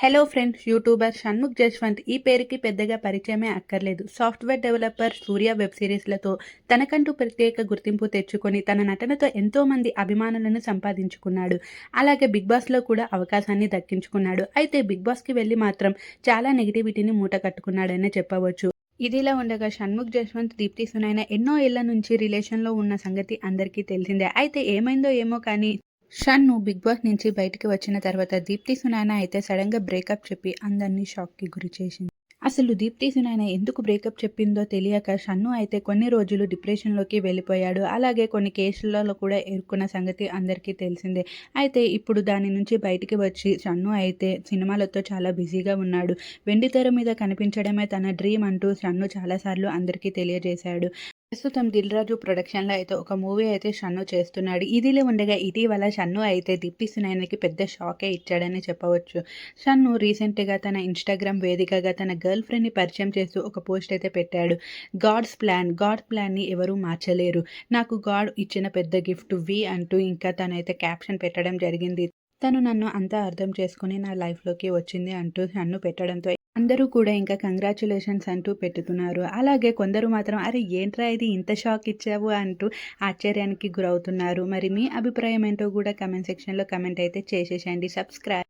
Hello friends YouTuber Shanmukh Jaswanth ఈ పేరుకి పెద్దగా పరిచయమే అక్కర్లేదు. సాఫ్ట్వేర్ డెవలపర్ సూర్య వెబ్ సిరీస్లతో తనకంటూ ప్రత్యేక గుర్తింపు తెచ్చుకొని తన నటనతో ఎంతోమంది అభిమానులను సంపాదించుకున్నాడు. అలాగే బిగ్ బాస్లో కూడా అవకాశాన్ని దక్కించుకున్నాడు. అయితే బిగ్ బాస్కి వెళ్ళి మాత్రం చాలా నెగిటివిటీని మూట కట్టుకున్నాడనే చెప్పవచ్చు. ఇదిలా ఉండగా షణ్ముఖ్ జశ్వంత్ దీప్తి సునైన ఎన్నో ఏళ్ళ నుంచి రిలేషన్లో ఉన్న సంగతి అందరికీ తెలిసిందే. అయితే ఏమైందో ఏమో కానీ షన్ను బిగ్ బాస్ నుంచి బయటికి వచ్చిన తర్వాత దీప్తి సునాయన అయితే సడన్గా బ్రేకప్ చెప్పి అందరినీ షాక్కి గురి చేసింది. అసలు దీప్తి సునాయన ఎందుకు బ్రేకప్ చెప్పిందో తెలియక షన్ను అయితే కొన్ని రోజులు డిప్రెషన్లోకి వెళ్ళిపోయాడు. అలాగే కొన్ని కేసులలో కూడా ఎరుక్కున్న సంగతి అందరికీ తెలిసిందే. అయితే ఇప్పుడు దాని నుంచి బయటికి వచ్చి షన్ను అయితే సినిమాలతో చాలా బిజీగా ఉన్నాడు. వెండి తెర మీద కనిపించడమే తన డ్రీమ్ అంటూ షన్ను చాలాసార్లు అందరికీ తెలియజేశాడు. ప్రస్తుతం దిల్ రాజు ప్రొడక్షన్లో అయితే ఒక మూవీ అయితే షన్ను చేస్తున్నాడు. ఇదిలే ఉండగా ఇటీవల షన్ను అయితే దీప్తి సునాయనకి పెద్ద షాకే ఇచ్చాడని చెప్పవచ్చు. షన్ను రీసెంట్గా తన ఇన్స్టాగ్రామ్ వేదికగా తన గర్ల్ ఫ్రెండ్ని పరిచయం చేస్తూ ఒక పోస్ట్ అయితే పెట్టాడు. గాడ్స్ ప్లాన్ గాడ్ ప్లాన్ని ఎవరూ మార్చలేరు. నాకు గాడ్ ఇచ్చిన పెద్ద గిఫ్ట్ వి అంటూ ఇంకా తనైతే క్యాప్షన్ పెట్టడం జరిగింది. తను నన్ను అంతా అర్థం చేసుకుని నా లైఫ్లోకి వచ్చింది అంటూ నన్ను పెట్టడంతో అందరూ కూడా ఇంకా కంగ్రాచులేషన్స్ అంటూ పెట్టుతున్నారు. అలాగే కొందరు మాత్రం అరే ఏంట్రా ఇది? ఇంత షాక్ ఇచ్చావు? అంటూ ఆశ్చర్యానికి గురవుతున్నారు. మరి మీ అభిప్రాయం ఏంటో కూడా కమెంట్ సెక్షన్లో కమెంట్ అయితే చేసేసేయండి. సబ్స్క్రైబ్